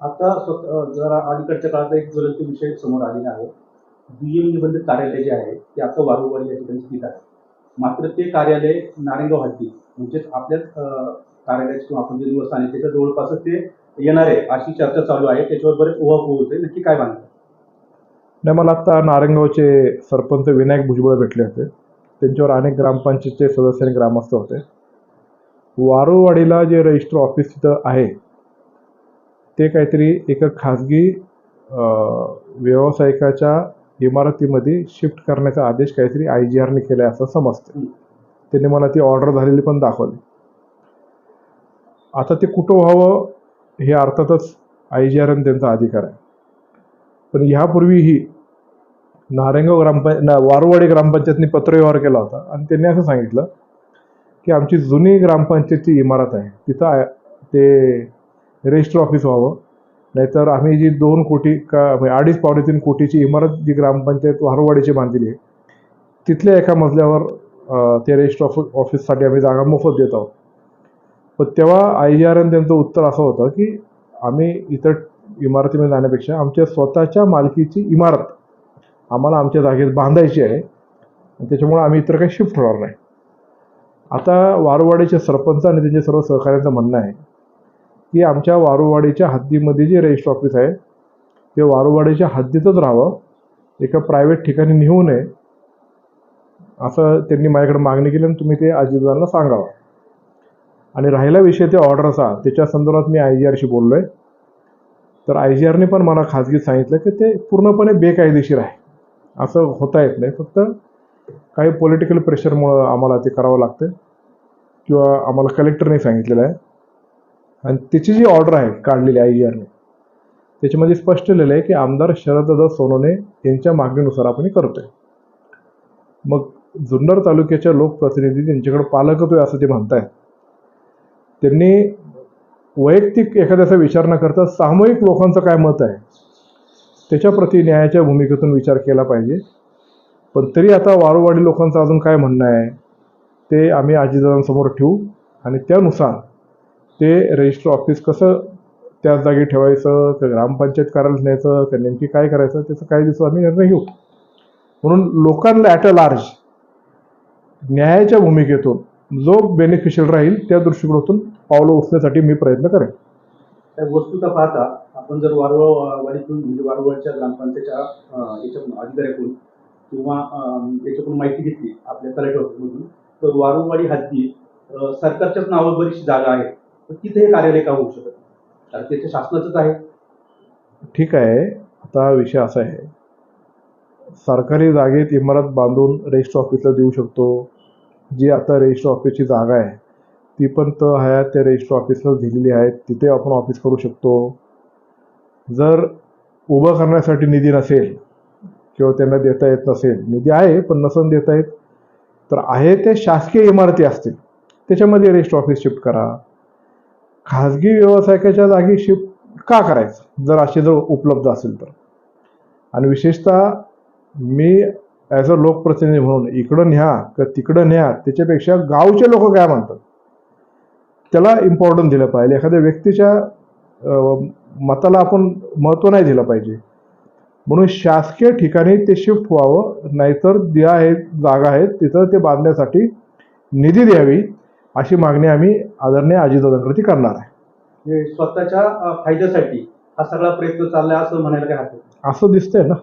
आता जरा अलीकडच्या काळात एक ज्वलंत विषय समोर आलेला आहे. दुय्यम निबंधक कार्यालय जे आहे ते आता वारुवाडी या ठिकाणी स्थित आहे. मात्र ते कार्यालय नारेगाव हद्दी म्हणजेच आपल्याच अं, कार्यालयाचे किंवा आपण जे निवासस्थान आहे त्याच्या जवळपास ते येणार आहे अशी चर्चा चालू आहे. त्याच्यावर बरेच ओहापोह होते नक्की काय मानतात नाही मला आत्ता नारायणगावचे सरपंच विनायक भुजबळ भेटले होते. त्यांच्यावर अनेक ग्रामपंचायतचे सदस्य आणि ग्रामस्थ होते. वारुवाडीला जे रजिस्टर ऑफिस तिथं आहे ते काहीतरी एका खाजगी व्यावसायिकाच्या इमारतीमध्ये शिफ्ट करण्याचा आदेश काहीतरी आय जी आरने केला असं समजतं त्यांनी मला ती ऑर्डर झालेली पण दाखवली. आता ते कुठं व्हावं हे अर्थातच आय जी आर आणि त्यांचा अधिकार आहे. पण ह्यापूर्वीही नारायणगाव ग्रामपंच ना वारुवाडी ग्रामपंचायतनी पत्रव्यवहार केला होता आणि त्यांनी असं सांगितलं की आमची जुनी ग्रामपंचायतची इमारत आहे. तिथं ते रजिस्टर ऑफिस व्हावं. नाहीतर आम्ही जी दोन कोटी का म्हणजे अडीच पावणे तीन कोटीची इमारत जी ग्रामपंचायत वारुवाडीची बांधलेली आहे तिथल्या एका मजल्यावर ते रजिस्टर ऑफिस ऑफिससाठी आम्ही जागा मोफत देत आहोत. पण तेव्हा आय जी आर एन त्यांचं उत्तर असं होतं की आम्ही इतर इमारतीमध्ये जाण्यापेक्षा आमच्या स्वतःच्या मालकीची इमारत आम्हाला आमच्या जागेत बांधायची आहे. आणि त्याच्यामुळे आम्ही इतर काही शिफ्ट होणार नाही. आता वारवाडीचे सरपंच आणि त्यांचे सर्व सहकाऱ्यांचं म्हणणं आहे की आमच्या वारुवाडीच्या हद्दीमध्ये जे रजिस्टर ऑफिस आहे ते वारुवाडीच्या हद्दीतच राहावं. एका प्रायव्हेट ठिकाणी नेऊ नये. असं त्यांनी माझ्याकडे मागणी केली आणि तुम्ही ते अजितदारांना सांगावं. आणि राहिला विषय त्या ऑर्डरचा त्याच्या संदर्भात मी आय जी आरशी बोललो आहे तर आय जी आरने पण मला खाजगीत सांगितलं की ते पूर्णपणे बेकायदेशीर आहे. असं होता येत नाही. फक्त काही पॉलिटिकल प्रेशरमुळं आम्हाला ते करावं लागतं. किंवा आम्हाला कलेक्टरने सांगितलेलं आहे. आणि त्याची जी ऑर्डर आहे काढलेली आय जी त्याच्यामध्ये स्पष्ट लिहिलं आहे की आमदार शरददादा सोनवणे यांच्या मागणीनुसार आपण करतोय. मग जुन्नर तालुक्याच्या लोकप्रतिनिधी ज्यांच्याकडे पालकत्व आहे असं ते म्हणतायत त्यांनी वैयक्तिक एखाद्याचा विचार न करता सामूहिक लोकांचं काय मत आहे त्याच्याप्रती न्यायाच्या भूमिकेतून विचार केला पाहिजे. पण तरी आता वारूवाडी लोकांचं अजून काय म्हणणं आहे ते आम्ही आजीदादांसमोर ठेवू आणि त्यानुसार ते रजिस्टर ऑफिस कसं त्याच जागी ठेवायचं का ग्रामपंचायत करायला न्यायचं का नेमकी काय करायचं त्याचं काही दिवस आम्ही निर्णय घेऊ. म्हणून लोकांना ॲट अ लार्ज न्यायाच्या भूमिकेतून जो बेनिफिशियल राहील त्या दृष्टिकोनातून पावलं उचलण्यासाठी मी प्रयत्न करेन. त्या वस्तुता पाहता आपण जर वारवाडीतून म्हणजे वारवाडच्या ग्रामपंचायतच्या याच्यातून अधिकाऱ्याकडून किंवा याच्याकडून माहिती घेतली आपल्या कलेक्टर ऑफिसमधून तर वारुवाडी हद्दी सरकारच्याच नावावर बरीचशी जागा आहे तिथे हे कार्यालय का होऊ शकत कारण त्याच्या शासनाचंच आहे. ठीक आहे. आता विषय असा आहे. सरकारी जागेत इमारत बांधून रजिस्टर ऑफिसला देऊ शकतो. जी आता रजिस्टर ऑफिसची जागा आहे ती पण त हयात त्या रजिस्टर ऑफिसला दिलेली आहे तिथे आपण ऑफिस करू शकतो. जर उभं करण्यासाठी निधी नसेल किंवा त्यांना देता येत नसेल निधी आहे पण नसून देता येत तर आहे ते शासकीय इमारती असतील. त्याच्यामध्ये रजिस्टर ऑफिस शिफ्ट करा. खाजगी व्यावसायिकाच्या जागी शिफ्ट का करायचं? जर असे जर उपलब्ध असेल तर. आणि विशेषतः मी ॲज अ लोकप्रतिनिधी म्हणून इकडं न्या का तिकडं न्या त्याच्यापेक्षा गावचे लोक काय म्हणतात? त्याला इम्पॉर्टन्स दिलं पाहिजे. एखाद्या व्यक्तीच्या मताला आपण महत्त्व नाही दिलं पाहिजे. म्हणून शासकीय ठिकाणी ते शिफ्ट व्हावं नाहीतर ज्या आहेत जागा आहेत तिथं ते बांधण्यासाठी निधी द्यावी. अशी मागणी आम्ही आदरणीय अजितदादांकडे करणार आहे. म्हणजे स्वतःच्या फायद्यासाठी हा सगळा प्रयत्न चाललाय असं म्हणायला काय हरकत असं दिसतंय ना.